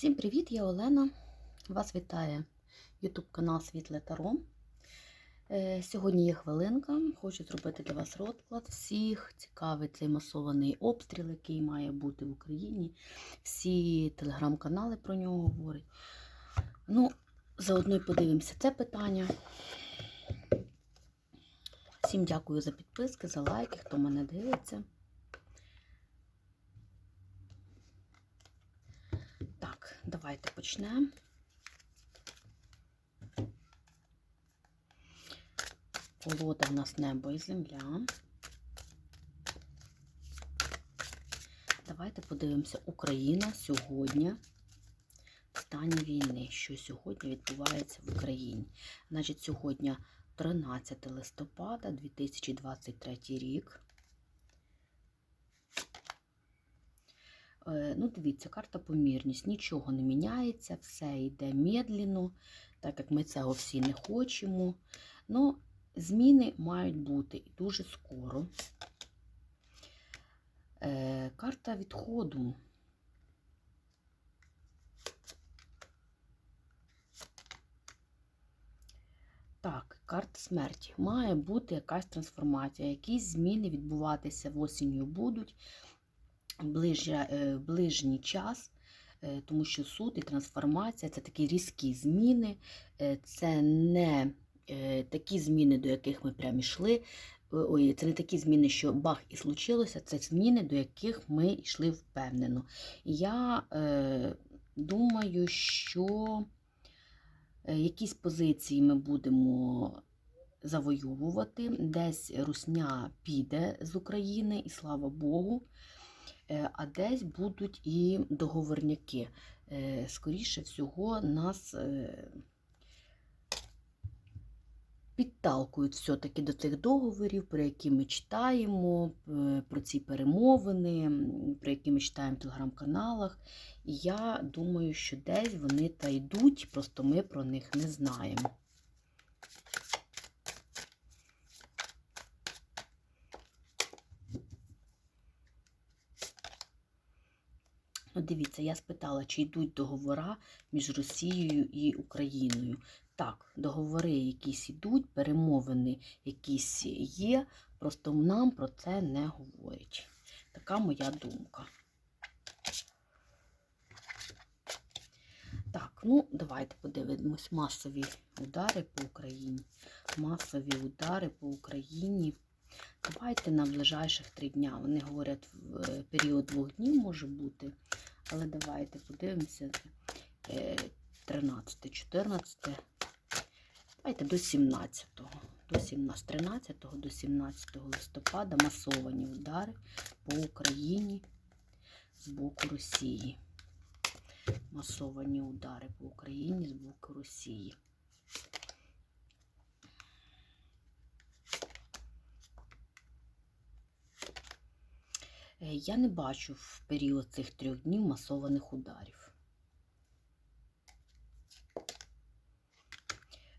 Всім привіт, я Олена. Вас вітає YouTube канал Світле Таро. Е, Сьогодні є хвилинка. Хочу зробити для вас розклад. Всіх цікавить цей масований обстріл, який має бути в Україні. Всі телеграм-канали про нього говорять. Ну, заодно й подивимося це питання. Всім дякую за підписки, за лайки, хто мене дивиться. Так, давайте почнемо. Колода в нас небо і земля. Давайте подивимося Україна сьогодні в стані війни. Що сьогодні відбувається в Україні? Значить, сьогодні 13 листопада 2023 рік. Ну, дивіться, карта помірність, нічого не міняється, все йде медленно, так як ми цього всі не хочемо. Ну, зміни мають бути і дуже скоро. Е, Карта відходу. Так, карта смерті. Має бути якась трансформація, якісь зміни відбуватися в осінню будуть ближя, е, ближній час, е, тому що суд і трансформація це такі різкі зміни, е, це не такі зміни, до яких ми прямо йшли. Ой, це не такі зміни, що бах і случилося, це зміни, до яких ми йшли впевнено. Я е, думаю, що якісь позиції ми будемо завоювати, десь русня піде з України, і слава Богу. Е, а десь будуть і договорняки. Е, Скоріше всього, нас е, підталкують все-таки до тих договорів, про які ми читаємо, про ці перемовини, про які ми читаємо в телеграм-каналах. І я думаю, що десь вони та йдуть, просто ми про них не знаємо. Ну, дивіться, я спитала, чи йдуть договори між Росією і Україною. Так, договори якісь йдуть, перемовини якісь є, просто нам про це не говорять. Така моя думка. Так, ну давайте подивимось масові удари по Україні. Масові удари по Україні. Давайте на ближайших три дня. Вони говорять, в е, період двох днів може бути. Але давайте подивимося. Е, 13, 14. Давайте до 17. До 17, 13 до 17 листопада масовані удари по Україні з боку Росії. Масовані удари по Україні з боку Росії. Я не бачу в період цих трьох днів масованих ударів.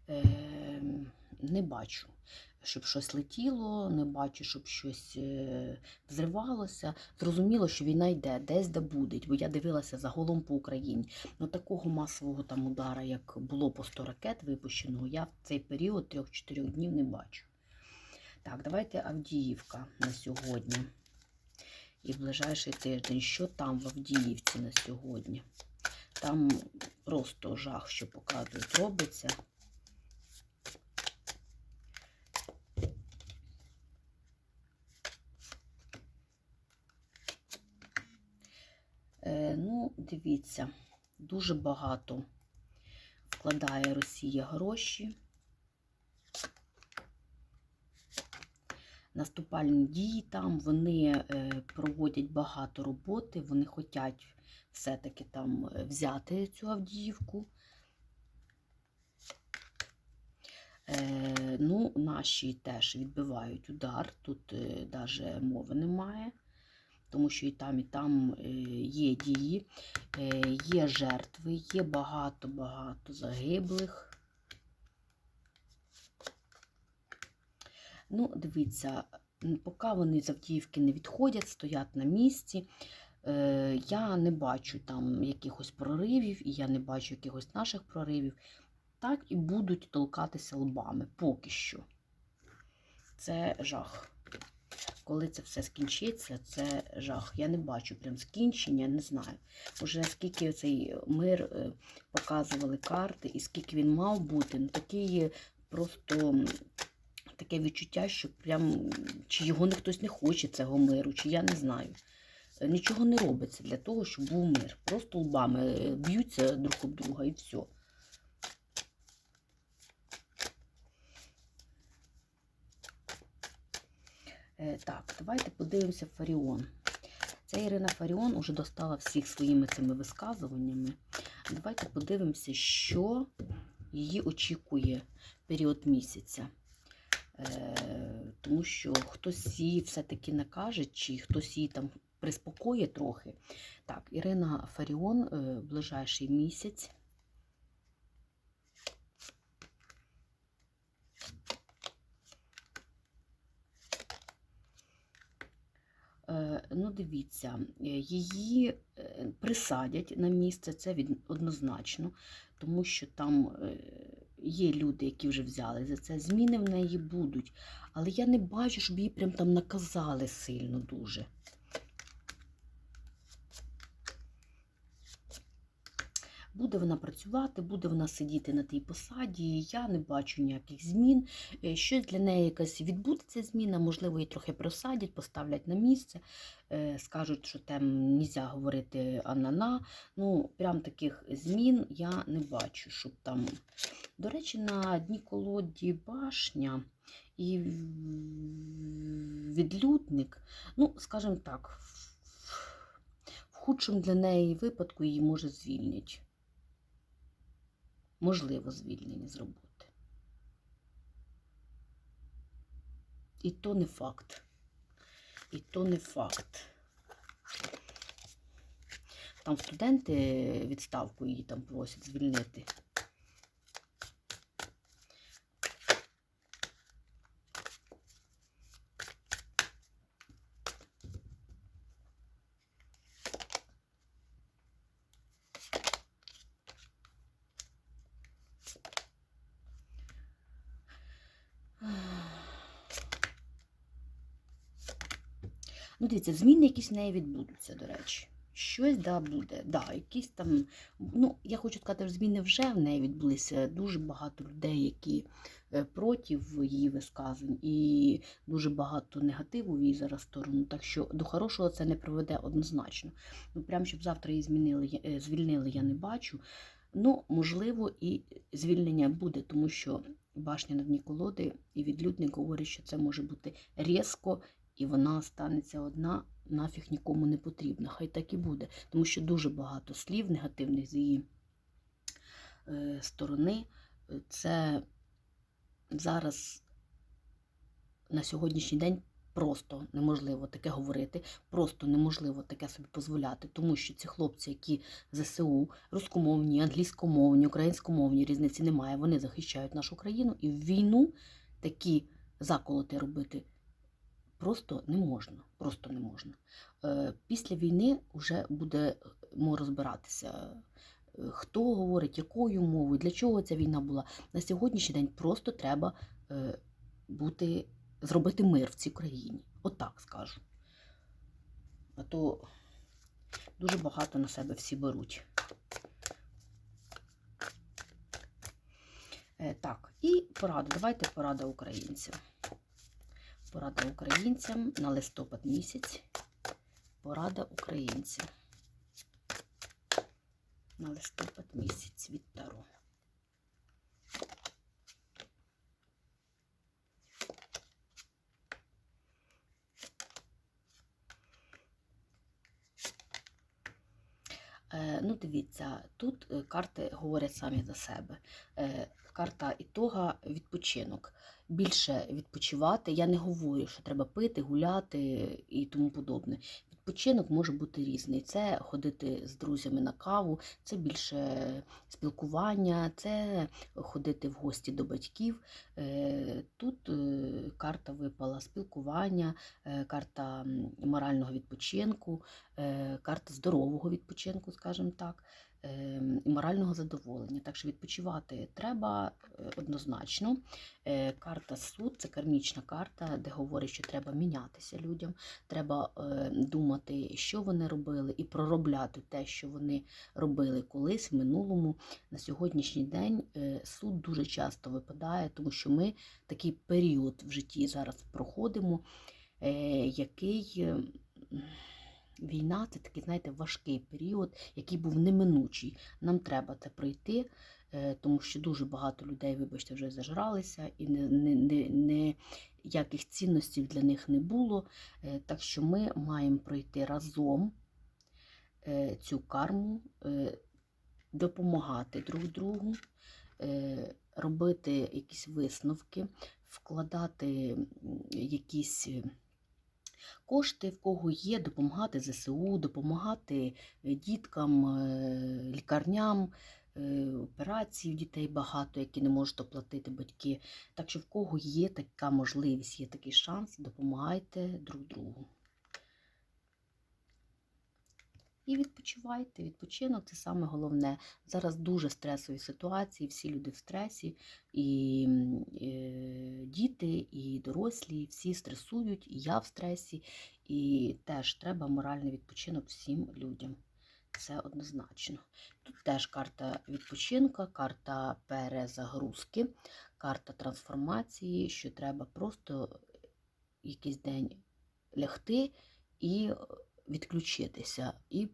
Е, Не бачу, щоб щось летіло, не бачу, щоб щось е, взривалося. Зрозуміло, що війна йде, десь де буде, бо я дивилася загалом по Україні. Ну такого масового там удара, як було по 100 ракет випущеного, я в цей період трьох-чотирьох днів не бачу. Так, давайте Авдіївка на сьогодні і ближайший тиждень. Що там в Авдіївці на сьогодні? Там просто жах, що показують, робиться. Е, ну, дивіться, дуже багато вкладає Росія гроші. Наступальні дії там, вони е, проводять багато роботи, вони хочуть все-таки там е, взяти цю Авдіївку. Е, ну, Наші теж відбивають удар, тут навіть мови немає, тому що і там, і там є дії, є жертви, є багато-багато загиблих. Ну, дивіться, поки вони з Авдіївки не відходять, стоять на місці. Е, Я не бачу там якихось проривів, і я не бачу якихось наших проривів. Так і будуть толкатися лбами поки що. Це жах. Коли це все скінчиться, це жах. Я не бачу прям скінчення, не знаю. Уже скільки цей мир е, показували карти, і скільки він мав бути, ну такий просто таке відчуття, що прям чи його не хтось не хоче, цього миру, чи я не знаю. Е, Нічого не робиться для того, щоб був мир. Просто лбами е, б'ються друг об друга і все. Так, давайте подивимося Фаріон. Ця Ірина Фаріон уже достала всіх своїми цими висказуваннями. Давайте подивимося, що її очікує період місяця. Е, Тому що хтось їй все-таки накаже, чи хтось її там приспокоє трохи. Так, Ірина Фаріон, е, ближайший місяць. Е, Ну, дивіться, її присадять на місце, це однозначно, тому що там є люди, які вже взяли за це. Зміни в неї будуть. Але я не бачу, щоб її прям там наказали сильно дуже. Буде вона працювати, буде вона сидіти на тій посаді. Я не бачу ніяких змін. Е, Щось для неї якась відбудеться зміна, можливо, її трохи просадять, поставлять на місце, е, скажуть, що там не можна говорити анана. Ну, прям таких змін я не бачу, щоб там. До речі, на дні колоді башня і відлюдник, ну, скажімо так, в худшому для неї випадку її може звільнять. Можливо, звільнення з роботи. І то не факт. І то не факт. Там студенти відставку її там просять звільнити. Ну, дивіться, зміни якісь в неї відбудуться, до речі. Щось да, буде. Да, якісь там, ну, я хочу сказати, що зміни вже в неї відбулися. Дуже багато людей, які е, проти її висказань, і дуже багато негативу в її зараз сторону. Так що до хорошого це не приведе однозначно. Ну, прям щоб завтра її змінили, е, звільнили, я не бачу. Ну, можливо, і звільнення буде, тому що башня на дні колоди і відлюдник говорить, що це може бути різко і вона станеться одна, нафіг нікому не потрібна. Хай так і буде. Тому що дуже багато слів негативних з її е, сторони. Це зараз на сьогоднішній день просто неможливо таке говорити, просто неможливо таке собі дозволяти, тому що ці хлопці, які ЗСУ, рускомовні, англійськомовні, українськомовні, різниці немає, вони захищають нашу країну і в війну такі заколоти робити просто не можна. Просто не можна. Е, Після війни вже будемо розбиратися, е, хто говорить, якою мовою, для чого ця війна була. На сьогоднішній день просто треба е, бути, зробити мир в цій країні. Отак скажу. А то дуже багато на себе всі беруть. Е, Так, і порада. Давайте порада українцям. Порада українцям на листопад місяць. Порада українцям. На листопад місяць від Таро. Ну, дивіться, тут е, карти говорять самі за себе. Е, Карта ітога відпочинок. Більше відпочивати. Я не говорю, що треба пити, гуляти і тому подобне. Відпочинок може бути різний. Це ходити з друзями на каву, це більше спілкування, це ходити в гості до батьків. Е, Тут е, карта випала спілкування, е, карта морального відпочинку. Е, карта здорового відпочинку, скажімо так, е, і морального задоволення. Так що відпочивати треба е, однозначно. Карта суд це кармічна карта, де говорить, що треба мінятися людям, треба думати, що вони робили, і проробляти те, що вони робили колись в минулому. На сьогоднішній день суд дуже часто випадає, тому що ми такий період в житті зараз проходимо, який війна це такий, знаєте, важкий період, який був неминучий. Нам треба це пройти, е, тому що дуже багато людей, вибачте, вже зажралися, і не, не, не, не яких цінностей для них не було. Е, Так що ми маємо пройти разом е, цю карму, допомагати друг другу, робити якісь висновки, вкладати якісь. Е, Кошти, в кого є, допомагати ЗСУ, допомагати е, діткам, е, лікарням, Операцій операції дітей багато, які не можуть оплатити батьки. Так що в кого є така можливість, є такий шанс, допомагайте друг другу. І відпочивайте. Відпочинок це саме головне. Зараз дуже стресові ситуації, всі люди в стресі, і е, діти, і дорослі, всі стресують, і я в стресі, і теж треба моральний відпочинок всім людям. Це однозначно. Тут теж карта відпочинка, карта перезагрузки, карта трансформації, що треба просто якийсь день лягти і відключитися, і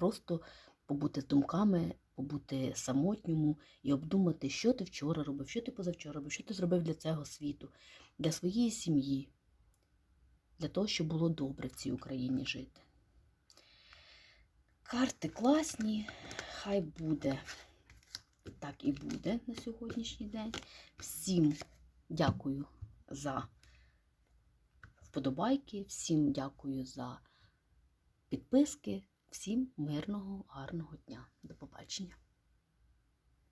просто побути з думками, побути самотньому і обдумати, що ти вчора робив, що ти позавчора робив, що ти зробив для цього світу, для своєї сім'ї, для того, щоб було добре в цій Україні жити. Карти класні, хай буде. Так і буде на сьогоднішній день. Всім дякую за вподобайки, всім дякую за підписки, всім мирного, гарного дня. До побачення.